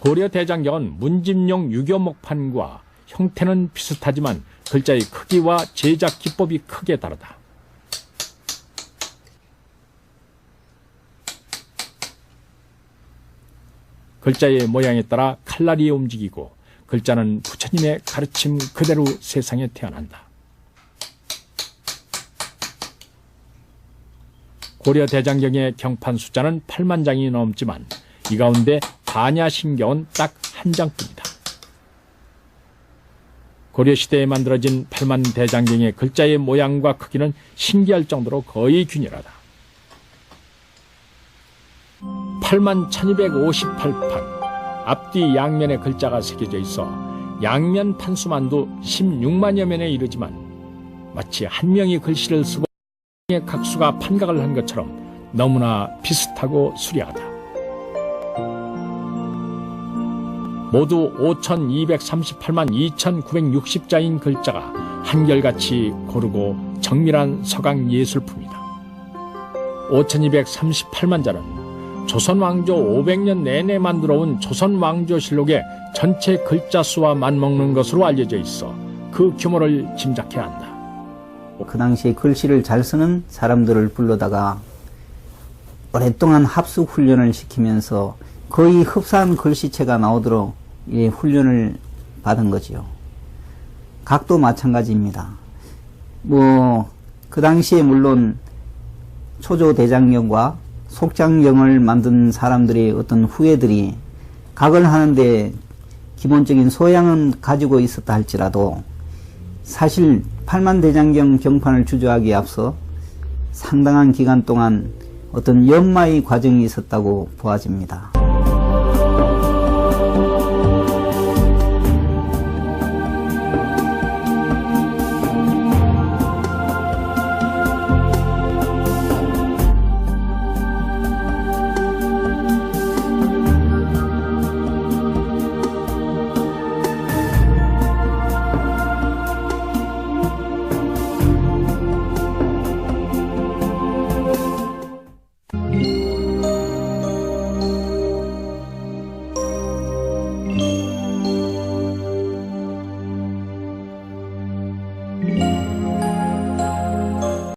고려 대장경은 문집용 유교 목판과 형태는 비슷하지만 글자의 크기와 제작 기법이 크게 다르다. 글자의 모양에 따라 칼날이 움직이고 글자는 부처님의 가르침 그대로 세상에 태어난다. 고려 대장경의 경판 숫자는 8만 장이 넘지만 이 가운데 반야신경은 딱 한 장뿐이다. 고려시대에 만들어진 8만 대장경의 글자의 모양과 크기는 신기할 정도로 거의 균일하다. 8만 1258판 앞뒤 양면에 글자가 새겨져 있어 양면 판수만도 16만여 면에 이르지만 마치 한 명이 글씨를 쓰고 의 각수가 판각을 한 것처럼 너무나 비슷하고 수려하다. 모두 5,238만 2,960자인 글자가 한결같이 고르고 정밀한 서강 예술품이다. 5,238만 자는 조선 왕조 500년 내내 만들어온 조선 왕조실록의 전체 글자 수와 맞먹는 것으로 알려져 있어 그 규모를 짐작해야 한다. 그 당시에 글씨를 잘 쓰는 사람들을 불러다가 오랫동안 합숙 훈련을 시키면서 거의 흡사한 글씨체가 나오도록 이 훈련을 받은 거지요. 각도 마찬가지입니다. 뭐, 그 당시에 물론 초조 대장경과 속장경을 만든 사람들의 어떤 후예들이 각을 하는데 기본적인 소양은 가지고 있었다 할지라도 사실 팔만대장경 경판을 주저하기에 앞서 상당한 기간 동안 어떤 연마의 과정이 있었다고 보아집니다.